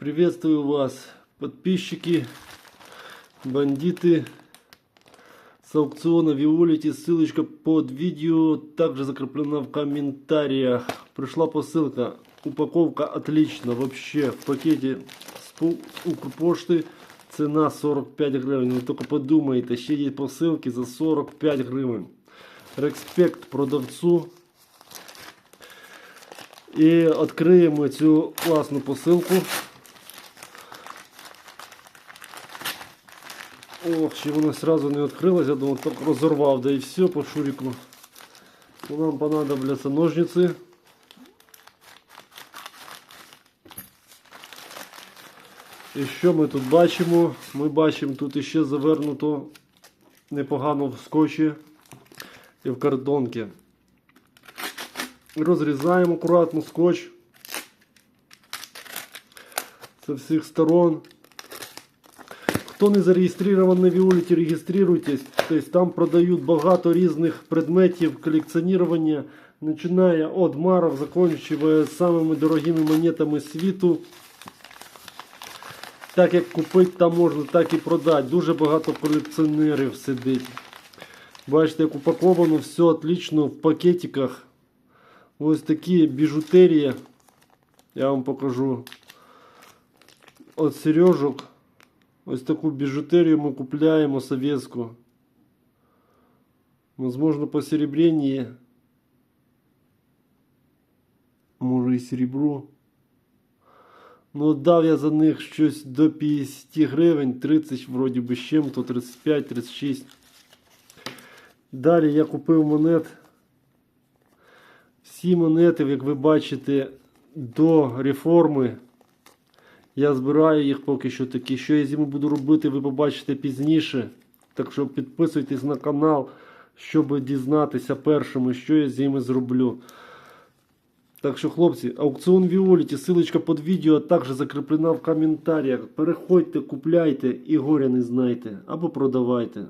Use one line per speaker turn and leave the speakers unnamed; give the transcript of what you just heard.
Приветствую вас, подписчики, бандиты с аукциона Виолити. Ссылочка под видео также закреплена в комментариях. Пришла посылка. Упаковка отлично. Вообще в пакете с пу- Укрпошти цена 45 гривень. Ви тільки подумайте, ще є посилки за 45 гривень. Респект продавцу. І відкриємо цю класну посилку. Ох, ще вона сразу не відкрилась, я думав, так розорвав, да і все по шурику. Ну, Нам понадобляться ножниці. І що ми тут бачимо? Ми бачимо тут іще завернуто непогано в скотчі і в картонки. Розрізаємо акуратно скотч з всіх сторон. Хто не зареєстрований на Віоліті, реєструйтесь. Тобто там продають багато різних предметів колекціонування, починає від марок, закінчує самими дорогими монетами світу. Так як купити там можна, так і продати. Дуже багато колекціонерів сидить. Бачите, як упаковано все отлично в пакетиках. Ось такі біжутерії. Я вам покажу. От сережок. Ось таку біжутерію ми купляємо советську. Возможно, посеребрение. Може і серебро. Ну, дав я за них щось до 50 гривень, 30 вроді би з чим-то, 35-36. Далі я купив монет. Всі монети, як ви бачите, до реформи. Я збираю їх поки що такі. Що я з ними буду робити, ви побачите пізніше. Так що підписуйтесь на канал, щоб дізнатися першими, що я з ними зроблю. Так що, хлопці, аукціон Віоліті, ссылочка під відео також закріплена в коментарях. Переходьте, купляйте і горя не знайте або продавайте.